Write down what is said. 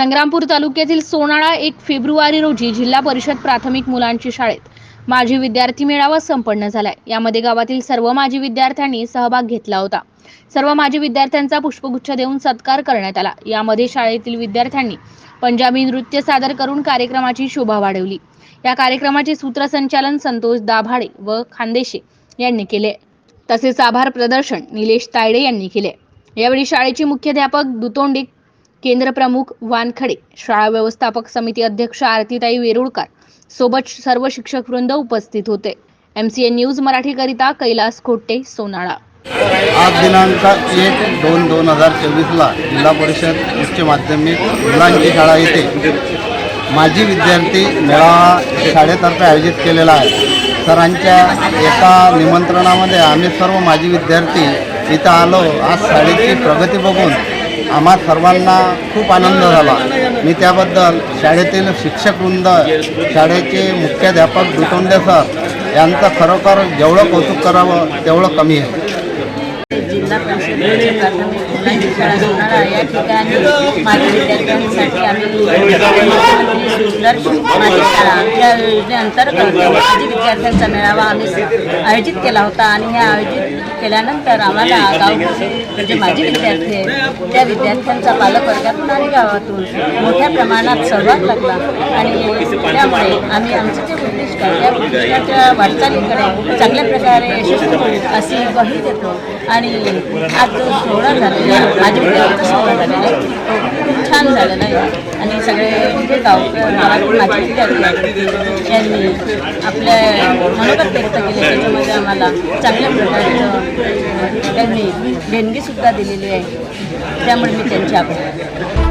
संग्रामपूर तालुक्यातील सोनाळा एक फेब्रुवारी रोजी जिल्हा परिषद प्राथमिक मुलांची शाळेत माजी विद्यार्थी मेळावा संपन्न झालाय. यामध्ये गावातील सर्व माजी विद्यार्थ्यांनी सहभाग घेतला होता. सर्व माजी विद्यार्थ्यांचा पुष्पगुच्छ देऊन सत्कार करण्यात आला. यामध्ये शाळेतील विद्यार्थ्यांनी पंजाबी नृत्य सादर करून कार्यक्रमाची शोभा वाढवली. या कार्यक्रमाचे सूत्रसंचालन संतोष दाभाडे व खानदेशे यांनी केले. तसेच आभार प्रदर्शन निलेश तायडे यांनी केले. यावेळी शाळेचे मुख्याध्यापक दुतोंडे केंद्र प्रमुख वानखडे शाळा व्यवस्थापक समिती अध्यक्ष आरतीताई वेरुळकर सोबत सर्व शिक्षक वृंद उपस्थित होते. एम सी एन न्यूज मराठीकरिता कैलास खोटे सोनाळा. आज दिनांक एक दोन दोन हजार चोवीसला जिल्हा परिषद उच्च माध्यमिक मुलांची शाळा येथे माजी विद्यार्थी मेळावा शाळेतर्फे आयोजित केलेला आहे. सरांच्या एका निमंत्रणामध्ये आम्ही सर्व माजी विद्यार्थी इथं आलो. आज शाळेची प्रगती बघून आम्हा सर्वांना खूप आनंद झाला. मी त्याबद्दल शाळेतील शिक्षकवृंद शाळेचे मुख्याध्यापक दुतोंडे सर यांचं खरोखर जेवढं कौतुक करावं तेवढं कमी आहे जिल्हा परिषदेची प्राथमिक मुलांची शाळा सोनाळा या ठिकाणी माझ्या विद्यार्थ्यांसाठी आम्ही शाळा या योजनेअंतर्गत माजी विद्यार्थ्यांचा मेळावा आम्ही आयोजित केला होता आणि हे आयोजित केल्यानंतर आम्हाला गावचे जे माझे विद्यार्थी आहेत त्या विद्यार्थ्यांचा पालकवर्गातून आणि गावातून मोठ्या प्रमाणात सहभाग लागला आणि त्यामुळे आम्ही आमचे जे उद्दिष्ट आहे त्या वाटचालीकडे चांगल्या प्रकारे यशस्वी होईल अशी ग्वाही देतो. आणि आज जो सोहळा झालेला आहे माझ्या विद्यार्थ्यांचा सोहळा झालेला आहे तो खूप छान झालेला आहे. आणि सगळे जे गावकर गावातील माझे विद्यार्थी आहेत यांनी आपल्या मनोगत व्यक्त केले. त्याच्यामध्ये आम्हाला चांगल्या प्रकारचं त्यांनी देणगीसुद्धा दिलेली आहे. त्यामुळे मी त्यांची आभार